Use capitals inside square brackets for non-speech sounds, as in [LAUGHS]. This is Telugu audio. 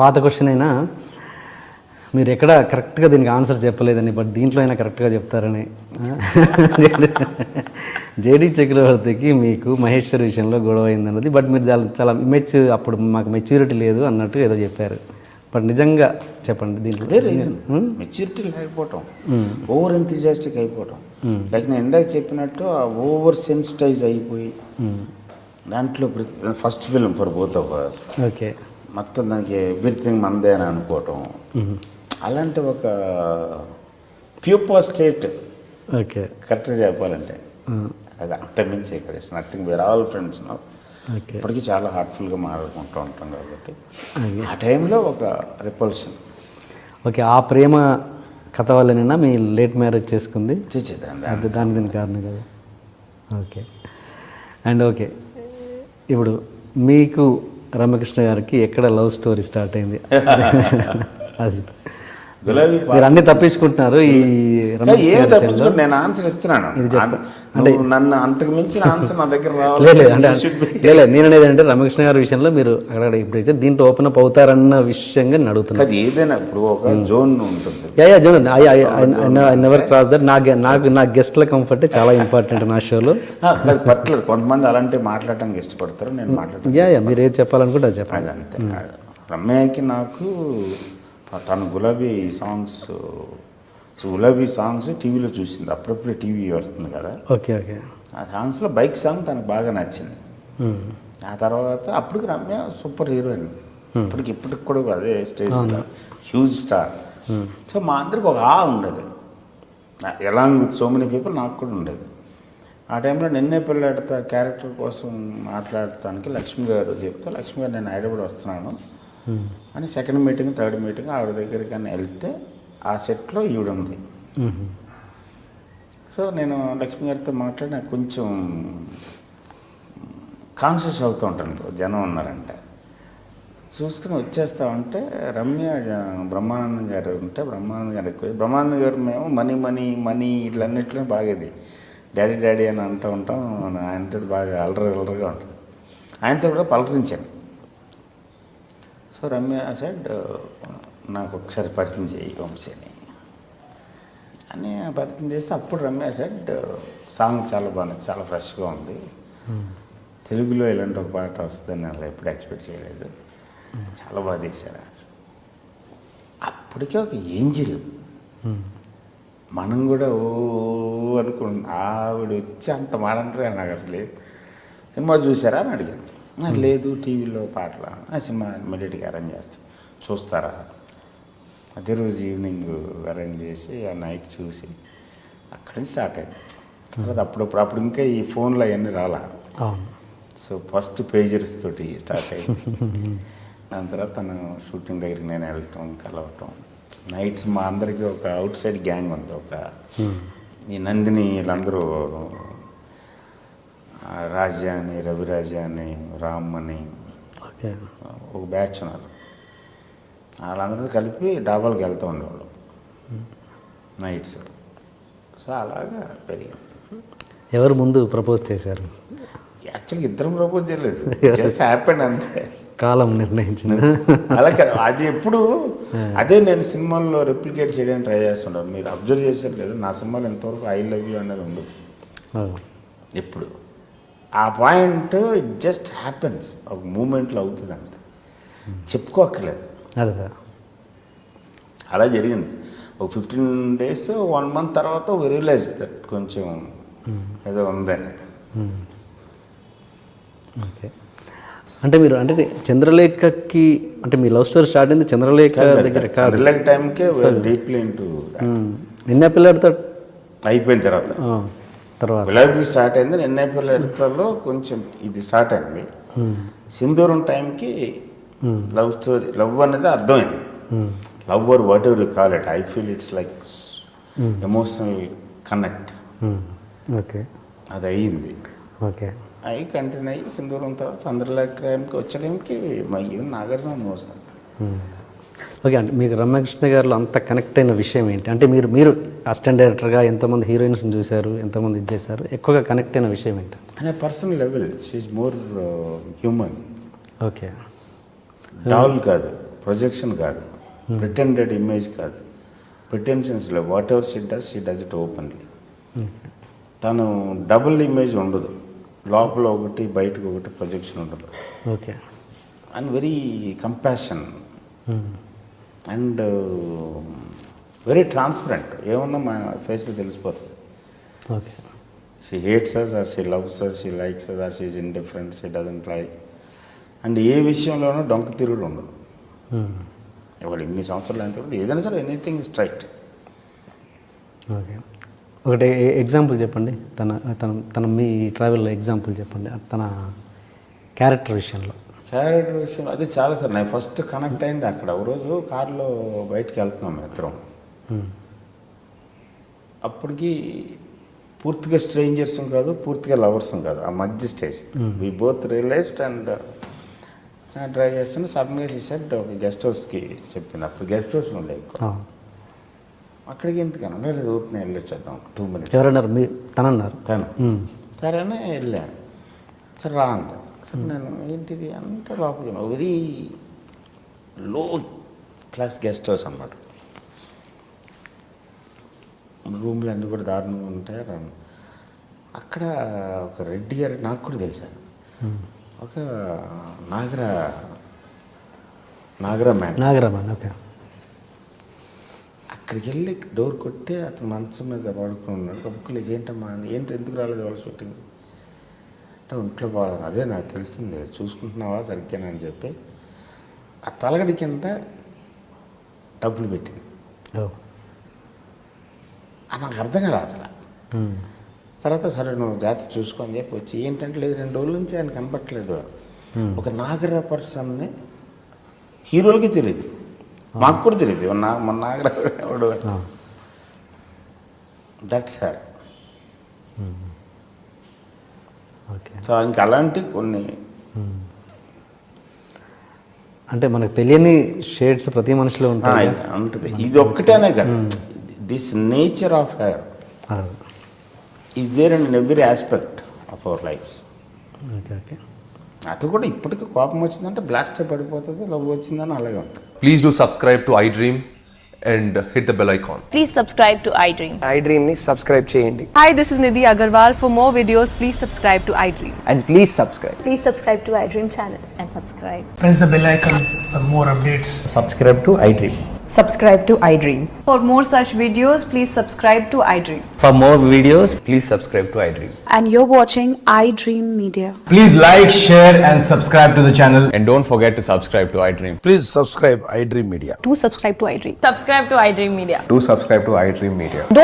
పాత క్వశ్చన్ అయినా మీరు ఎక్కడ కరెక్ట్గా దీనికి ఆన్సర్ చెప్పలేదని బట్ దీంట్లో అయినా కరెక్ట్గా చెప్తారని. [LAUGHS] జేడి చక్రవర్తికి మీకు మహేశ్వర్ విషయంలో గొడవ అయిందన్నది బట్ మీరు చాలా చాలా మెచ్యూ అప్పుడు మాకు మెచ్యూరిటీ లేదు అన్నట్టు ఏదో చెప్పారు. బట్ నిజంగా చెప్పండి దీంట్లో. మెచ్యూరిటీ లేకపోవటం. ఓవర్ ఎంతజియాస్టిక్ అయిపోవటం. లైక్ నేను ఇందాక చెప్పినట్టు ఆ ఓవర్ సెన్సిటైజ్ అయిపోయి దాంట్లో first film for both of okay మొత్తం దానికి ఎవ్రీథింగ్ మందే అని అనుకోవటం. అలాంటి ఒక ప్యూపర్ స్టేట్ ఓకే. కరెక్ట్గా చెప్పాలంటే. అది అంత మించి ఇక్కడ it's nothing where all friends okay. ఇప్పటికీ చాలా హార్ట్ఫుల్గా మాట్లాడుకుంటూ ఉంటాం కాబట్టి. ఆ టైంలో ఒక రిపల్షన్ ఓకే ఆ ప్రేమ కథ వల్లనేనా మీ లేట్ మ్యారేజ్ చేసుకుంది? చేసేదాన్ని. అది దాని దీని కారణం కదా. ఓకే. అండ్ ఓకే ఇప్పుడు మీకు రమకృష్ణ గారికి ఎక్కడ లవ్ స్టోరీ స్టార్ట్ అయింది? [LAUGHS] అది. గులాబీ మీరు అన్ని తప్పించుకుంటున్నారు ఈ ఏమి. తప్పించుకుంటే నేను ఆన్సర్ ఇస్తున్నాను. నువ్వు నన్ను అంతకు మించిన ఆన్సర్ నా దగ్గర రావాలి లేదు అంటే నేను అనేది అంటే రమకృష్ణ గారి విషయంలో మీరు అక్కడ ఇప్పుడు దీంట్లో ఓపెన్ అప్ అవుతారన్న విషయంగా నేను అడుగుతున్నాను అది ఏదైనా ఇప్పుడు ఒక జోన్ ఉంటుంది. Yeah yeah zone I never cross that నాకు నాకు నా గెస్ట్ల కంఫర్ట్ చాలా ఇంపార్టెంట్ నా షోలో [LAUGHS] అది పర్టికులర్ కొంతమంది అలాంటి మాట్లాడటానికి ఇష్టపడతారు నేను మాట్లాడటానికి యా యా మీరు ఏది చెప్పాలనుకుంటే అది చెప్పండి. అది అంతే రమ్యకి నాకు తను గులాబీ సాంగ్స్ సో గులాబీ సాంగ్స్ టీవీలో చూసింది. అప్పుడప్పుడే టీవీ వస్తుంది కదా. Okay okay. ఆ సాంగ్స్లో బైక్ సాంగ్ తనకు బాగా నచ్చింది. ఆ తర్వాత అప్పటికి రమ్య సూపర్ హీరోయిన్ ఇప్పటికి ఇప్పటికి కూడా అదే స్టేజ్ హ్యూజ్ స్టార్ సో మా అందరికి ఒక ఆ ఉండేది. Along with so many people నాకు కూడా ఉండేది. ఆ టైంలో నిన్నే పెళ్ళాడతా క్యారెక్టర్ కోసం మాట్లాడటానికి లక్ష్మి గారు చెప్తే లక్ష్మి గారు నేను హైదరాబాద్ వస్తున్నాను. అని సెకండ్ మీటింగ్ థర్డ్ మీటింగ్ ఆవిడ దగ్గరికి అని వెళ్తే ఆ సెట్లో ఈవిడ ఉంది సో నేను లక్ష్మి గారితో మాట్లాడి నాకు కొంచెం కాన్షియస్ అవుతూ ఉంటాను. ఇప్పుడు జనం ఉన్నారంటే. చూసుకుని వచ్చేస్తా ఉంటే రమ్య బ్రహ్మానందం గారు ఉంటే బ్రహ్మానందం గారు ఎక్కువ. బ్రహ్మానందం గారు మేము మనీ మనీ మనీ ఇట్లన్నిట్లో బాగేది డాడీ డాడీ అని అంటూ ఉంటాం. ఆయనతో బాగా అలరి అలరిగా ఉంటుంది ఆయనతో కూడా పలకరించాను. సో రమ్య సైడ్ నాకు ఒకసారి పరిచయం చేయి వంశీని. అని పరిచయం చేస్తే అప్పుడు రమ్య సైడ్ సాంగ్ చాలా బాగుంది చాలా ఫ్రెష్గా ఉంది. తెలుగులో ఇలాంటి ఒక పాట వస్తుందని అలా ఎప్పుడు ఎక్స్పెక్ట్ చేయలేదు. చాలా బాగా తీశారు అప్పటికే ఒక ఏంజిల్. మనం కూడా ఓ అనుకు ఆవిడ వచ్చి అంత మాడంటారు నాకు అసలు సినిమా చూసారా అని అడిగాను. "ఆ, లేదు టీవీలో పాటలు. ఆ సినిమా ఇమ్మీడియట్గా అరేంజ్ చేస్తాం. చూస్తారా? అదే రోజు ఈవినింగ్ అరేంజ్ చేసి ఆ నైట్ చూసి అక్కడి నుంచి స్టార్ట్ అయింది. తర్వాత అప్పుడప్పుడు అప్పుడు ఇంకా ఈ ఫోన్లో అవన్నీ రాలా. సో ఫస్ట్ పేజర్స్ తోటి స్టార్ట్ అయింది. దాని తర్వాత తను షూటింగ్ దగ్గరికి నేను వెళ్ళటం కలవటం. నైట్స్ మా అందరికీ ఒక అవుట్ సైడ్ గ్యాంగ్ ఉంది. ఒక ఈ నందిని వీళ్ళందరూ రాజా అని రవిరాజా అని రామ్ అని ఒక బ్యాచ్ ఉన్నారు. వాళ్ళందరూ కలిపి డాబాలకు వెళ్తూ ఉండేవాళ్ళు. నైట్స్. సో అలాగా పెరిగింది ఎవరు ముందు ప్రపోజ్ చేశారు? యాక్చువల్గా ఇద్దరం ప్రపోజ్ చేయలేదు. [LAUGHS] జస్ట్ హ్యాపెండ్ అంతే. కాలం నిర్ణయించింది. [LAUGHS] అలా కదా అది ఎప్పుడు? అదే నేను సినిమాల్లో రెప్లికేట్ చేయడానికి ట్రై చేస్తుంటాను మీరు అబ్జర్వ్ చేశారు లేదు. నా సినిమాలో ఎంతవరకు ఐ లవ్ యూ అనేది ఉండదు. ఎప్పుడు? ఆ పాయింట్ ఇట్ జస్ట్ హ్యాపెన్స్. ఒక మూమెంట్లో అవుతుంది అంతే చెప్పుకోక్కర్లేదు. అదే అలా జరిగింది. ఒక ఫిఫ్టీన్ డేస్ వన్ మంత్ తర్వాత రియలైజ్ దట్ కొంచెం ఏదో ఉందని. ఓకే. అంటే మీరు అంటే చంద్రలేఖకి అంటే మీ లవ్ స్టోరీ స్టార్ట్ అయింది చంద్రలేఖ దగ్గర కాదు. రిలాక్ టైంకే డీప్లీ ఇంటూ. నిన్న పిల్లడితో అయిపోయిన తర్వాత. తర్వాత. గులాబీ స్టార్ట్ అయింది. నిన్న పిల్లలలో కొంచెం ఇది స్టార్ట్ అయింది. సింధూరం టైంకి లవ్ స్టోరీ లవ్ అనేది అర్థమైంది. Love or whatever you call it I feel it's like emotional connect. Okay. అది అయ్యింది. ఓకే. అవి కంటిన్యూ అయ్యి సింధూరం తర్వాత చంద్రలేఖ టైంకి వచ్చే టైంకి మా ఈవెన్ నాగార్జున మోస్తాను. ఓకే అంటే మీకు రమ్యకృష్ణ గారిలో అంత కనెక్ట్ అయిన విషయం ఏంటి? అంటే మీరు మీరు అసిస్టెంట్ డైరెక్టర్గా ఎంతమంది హీరోయిన్స్ని చూశారు ఎంతమంది ఇది చేశారు? ఎక్కువగా కనెక్ట్ అయిన విషయం ఏంటి? అనే personal level she more human okay. Doll కాదు ప్రొజెక్షన్ కాదు ప్రిటెండెడ్ ఇమేజ్ కాదు. ప్రిటెన్షన్స్ లేవు. Whatever she does she does it openly తను డబుల్ ఇమేజ్ ఉండదు. లోపల ఒకటి బయటకు ఒకటి ప్రొజెక్షన్ ఉండదు. Okay. And very compassion and very transparent. ఏమన్నా మా ఫేస్లో తెలిసిపోతుంది. Okay. She hates us or she loves us she likes us or she's indifferent she doesn't like and ఏ విషయంలోనూ డొంక తిరుగుడు ఉండదు. ఇవాళ ఇన్ని సంవత్సరాలు అయిన తర్వాత ఏదైనా సరే ఎనీథింగ్ స్ట్రైట్ ఓకే. ఒకటి ఎగ్జాంపుల్ చెప్పండి. తన తన తన మీ ట్రావెల్లో ఎగ్జాంపుల్ చెప్పండి. తన క్యారెక్టర్ విషయంలో. క్యారెక్టర్ విషయం అదే చాలా సార్ నేను ఫస్ట్ కనెక్ట్ అయింది అక్కడ. ఒక రోజు కార్లో బయటకు వెళ్తున్నాం ఇద్దరం. అప్పటికి పూర్తిగా స్ట్రేంజర్స్ కాదు పూర్తిగా లవర్స్ కాదు. ఆ మధ్య stage we both realised and drive చేస్తున్న సడన్గా చేసాడు ఒక గెస్ట్ హౌస్కి చెప్పింది అప్పుడు గెస్ట్ హౌస్ ఉండే. అక్కడికి ఎందుకన్నా లేదు ఊరికి వెళ్ళొచ్చేద్దాం టూ మినిట్స్ ఎవరన్నారు? తనన్నారు? తను. సరేనే వెళ్ళాను. సరే రా నేను ఏంటిది అంత లోపలికి very low class guest house అన్నమాట. రూమ్లు అన్నీ కూడా దారుణంగా ఉంటాయి. అక్కడ ఒక రెడ్డి గారు నాకు కూడా తెలుసాను ఒక నాగర నాగర మ్యాన్ నాగరామన్ ఓకే. అక్కడికి వెళ్ళి డోర్ కొట్టి అతను మంచం మీద పడుకుని ఉన్నాడు. కబుక్కులు ఏంటమ్మా ఏంటి ఎందుకు రాలేదు వాళ్ళ షూటింగ్ అంటే ఒంట్లో బాగాలేదు అదే నాకు తెలిసింది. చూసుకుంటున్నావా సరిగ్గా అని చెప్పి ఆ తలగడి కింద డబ్బులు పెట్టింది. నాకు అర్థం కాదు అసలు. తర్వాత సరే నువ్వు జాతి చూసుకొని చెప్పి వచ్చి ఏంటంటే లేదు రెండు రోజుల నుంచి ఆయన కనపట్లేదు ఒక నాగర పర్సన్ని హీరోలకి తెలియదు. మాకు కూడా తెలియదు. నా మన నాగర ఆ. దట్ సార్ సో ఇంకా అలాంటి కొన్ని అంటే మనకు తెలియని షేడ్స్ ప్రతి మనిషిలో ఉంటాయి ఇది ఉంటుంది. ఇది ఒక్కటేనే కదా. This nature of hair. Is there and every aspect of our life okay okay. అది కూడా ఇప్పటికి కోపం వచ్చిందంటే బ్లాస్ట్ పడిపోతుంది లవ్ వచ్చిందని అలాగే ఉంటుంది. Please do subscribe to iDream. and hit the bell icon. Please subscribe to iDream. iDream ని సబ్స్క్రైబ్ చేయండి Hi, this is Nidhi Agarwal. For more videos, please subscribe to iDream. And please subscribe Please subscribe to iDream channel and subscribe. press the bell icon for more updates. Subscribe to iDream subscribe to iDream. For more such videos, please subscribe to iDream. For more videos, please subscribe to iDream. And you're watching iDream Media. Please like, share, and subscribe to the channel. And don't forget to subscribe to iDream. Please subscribe iDream Media. To subscribe to iDream. Subscribe to iDream Media. Do subscribe to iDream Media. Don't